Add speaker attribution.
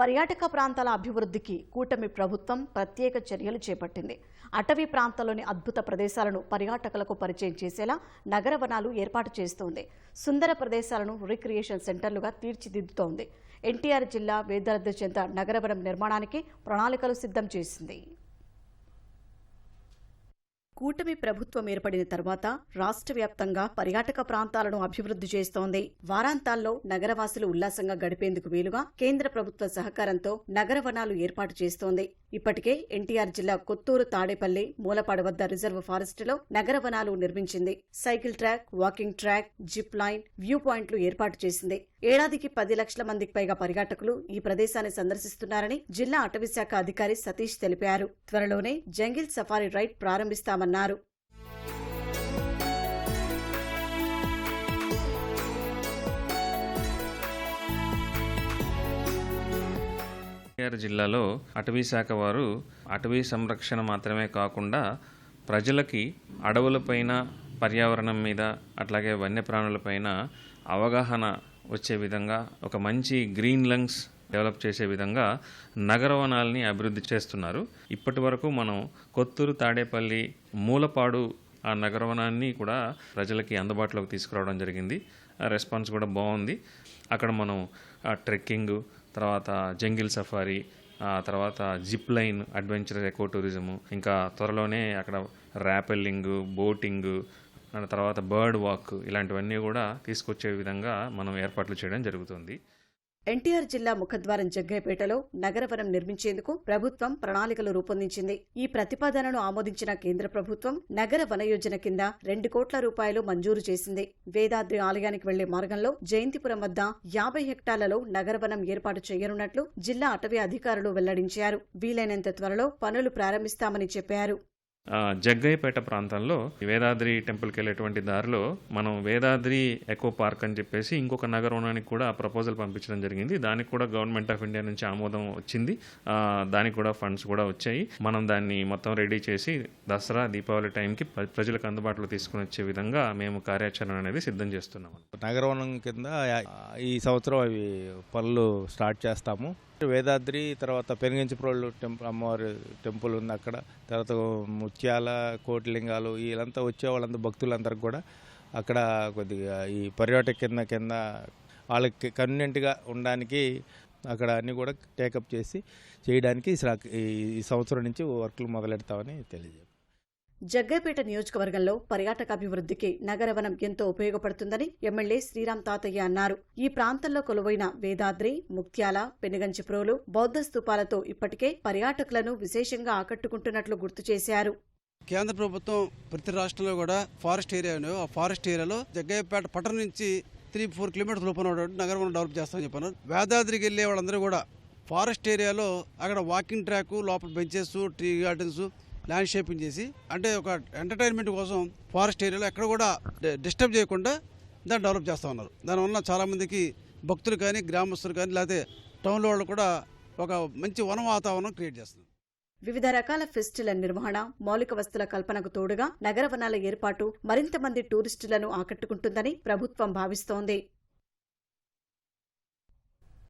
Speaker 1: పర్యాటక ప్రాంతాల అభివృద్ధికి కూటమి ప్రభుత్వం ప్రత్యేక చర్యలు చేపట్టింది. అటవీ ప్రాంతాల్లోని అద్భుత ప్రదేశాలను పర్యాటకులకు పరిచయం చేసేలా నగర వనాలు ఏర్పాటు చేస్తోంది. సుందర ప్రదేశాలను రిక్రియేషన్ సెంటర్లుగా తీర్చిదిద్దుతోంది. ఎన్టీఆర్ జిల్లా వేదాద్రి చెంత నగరవనం నిర్మాణానికి ప్రణాళికలు సిద్ధం చేసింది. కూటమి ప్రభుత్వం ఏర్పడిన తర్వాత రాష్ట్ర వ్యాప్తంగా పర్యాటక ప్రాంతాలను అభివృద్ధి చేస్తోంది. వారాంతాల్లో నగరవాసులు ఉల్లాసంగా గడిపేందుకు వీలుగా కేంద్ర ప్రభుత్వ సహకారంతో నగర వనాలు ఏర్పాటు చేస్తోంది. ఇప్పటికే ఎన్టీఆర్ జిల్లా కొత్తూరు తాడేపల్లి మూలపాడు వద్ద రిజర్వ్ ఫారెస్టులో నగర వనాలు నిర్మించింది. Cycle track walking track zip line view పాయింట్లు ఏర్పాటు చేసింది. ఏడాదికి పది లక్షల మందికి పైగా పర్యాటకులు ఈ ప్రదేశాన్ని సందర్శిస్తున్నారని జిల్లా అటవీశాఖ అధికారి సతీష్ తెలిపారు. త్వరలోనే జంగిల్ సఫారీ రైడ్ ప్రారంభిస్తామన్నారు.
Speaker 2: ఎన్టీఆర్ జిల్లాలో అటవీ శాఖ వారు అటవీ సంరక్షణ మాత్రమే కాకుండా ప్రజలకి అడవులపైన పర్యావరణం మీద అట్లాగే వన్యప్రాణులపైన అవగాహన వచ్చే విధంగా ఒక మంచి గ్రీన్ లంగ్స్ డెవలప్ చేసే విధంగా నగరవనాల్ని అభివృద్ధి చేస్తున్నారు. ఇప్పటి వరకు మనం కొత్తూరు తాడేపల్లి మూలపాడు ఆ నగరవనాన్ని కూడా ప్రజలకి అందుబాటులోకి తీసుకురావడం జరిగింది. ఆ రెస్పాన్స్ కూడా బాగుంది. అక్కడ మనం ట్రెక్కింగ్ తర్వాత జంగిల్ సఫారీ ఆ తర్వాత zip line adventure eco tourism ఇంకా త్వరలోనే అక్కడ ర్యాపెల్లింగ్ బోటింగ్ తర్వాత బర్డ్ వాక్ ఇలాంటివన్నీ కూడా తీసుకొచ్చే విధంగా మనం ఏర్పాట్లు చేయడం జరుగుతుంది.
Speaker 1: ఎన్టీఆర్ జిల్లా ముఖద్వారం జగ్గయ్యపేటలో నగరవనం నిర్మించేందుకు ప్రభుత్వం ప్రణాళికలు రూపొందించింది. ఈ ప్రతిపాదనను ఆమోదించిన కేంద్ర ప్రభుత్వం నగర వన యోజన కింద రెండు కోట్ల రూపాయలు మంజూరు చేసింది. వేదాద్రి ఆలయానికి వెళ్ళే మార్గంలో జయంతిపురం వద్ద యాభై హెక్టార్లలో నగరవనం ఏర్పాటు చేయనున్నట్లు జిల్లా అటవీ అధికారులు వెల్లడించారు. వీలైనంత త్వరలో పనులు ప్రారంభిస్తామని చెప్పారు.
Speaker 2: జగ్గయ్యపేట ప్రాంతంలో వేదాద్రి టెంపుల్కి వెళ్ళేటువంటి దారిలో మనం వేదాద్రి ఎకో పార్క్ అని చెప్పేసి ఇంకొక నగరవనానికి కూడా ప్రపోజల్ పంపించడం జరిగింది. దానికి కూడా గవర్నమెంట్ ఆఫ్ ఇండియా నుంచి ఆమోదం వచ్చింది. దానికి కూడా ఫండ్స్ కూడా వచ్చాయి. మనం దాన్ని మొత్తం రెడీ చేసి దసరా దీపావళి టైంకి ప్రజలకు అందుబాటులో తీసుకుని వచ్చే విధంగా మేము కార్యాచరణ అనేది సిద్ధం చేస్తున్నాం.
Speaker 3: నగరవనం కింద ఈ సంవత్సరం అవి పనులు స్టార్ట్ చేస్తాము. వేదాద్రి తర్వాత పెనుగంచిప్రోళ్ళు టెంపుల్ అమ్మవారి టెంపుల్ ఉంది అక్కడ. తర్వాత ముత్యాల కోటిలింగాలు వీళ్ళంతా వచ్చే వాళ్ళంతా భక్తులందరికి కూడా అక్కడ కొద్దిగా ఈ పర్యాటక కింద కింద వాళ్ళకి కన్వీనెంట్గా ఉండడానికి అక్కడ అన్నీ కూడా టేకప్ చేసి చేయడానికి ఈ ఈ- సంవత్సరం నుంచి వర్క్లు మొదలెడతామని తెలియజేస్తాం
Speaker 1: జగ్గైపేట నియోజకవర్గంలో పర్యాటకాభివృద్ధికి నగరవనం ఎంతో ఉపయోగపడుతుందని ఎమ్మెల్యే శ్రీరామ్ తాతయ్య అన్నారు. ఈ ప్రాంతంలో కొలువైన వేదాద్రి ముక్త్యాల పెనుగంచిప్రోలు బౌద్ధ స్థూపాలతో ఇప్పటికే పర్యాటకులను విశేషంగా ఆకట్టుకుంటున్నట్లు గుర్తు చేశారు.
Speaker 4: కేంద్ర ప్రభుత్వం ప్రతి రాష్ట్రంలో కూడా ఫారెస్ట్ ఏరియా ఆ ఫారెస్ట్ ఏరియాలో జగ్గయ్యపేట పట్టణం నుంచి త్రీ ఫోర్ కిలోమీటర్స్ లోపల నగరం డెవలప్ చేస్తామని చెప్పారు వేదాద్రికి వెళ్ళే వాళ్ళందరూ కూడా ఫారెస్ట్ ఏరియాలో అక్కడ వాకింగ్ ట్రాక్ లోపల benches tree gardens land shaping చేసి అంటే ఒక ఎంటర్టైన్మెంట్ కోసం ఫారెస్ట్ ఏరియాలో ఎక్కడ కూడా డిస్టర్బ్ చేయకుండా దాన్ని డెవలప్ చేస్తూ ఉన్నారు. దానివల్ల చాలామందికి భక్తులు కానీ గ్రామస్తులు కానీ లేకపోతే టౌన్లో వాళ్ళు కూడా ఒక మంచి వన వాతావరణం క్రియేట్ చేస్తుంది
Speaker 1: వివిధ రకాల ఫెస్టివల్ నిర్వహణ మౌలిక వస్తుల కల్పనకు తోడుగా నగర వనాల ఏర్పాటు మరింత మంది టూరిస్టులను ఆకట్టుకుంటుందని ప్రభుత్వం భావిస్తోంది.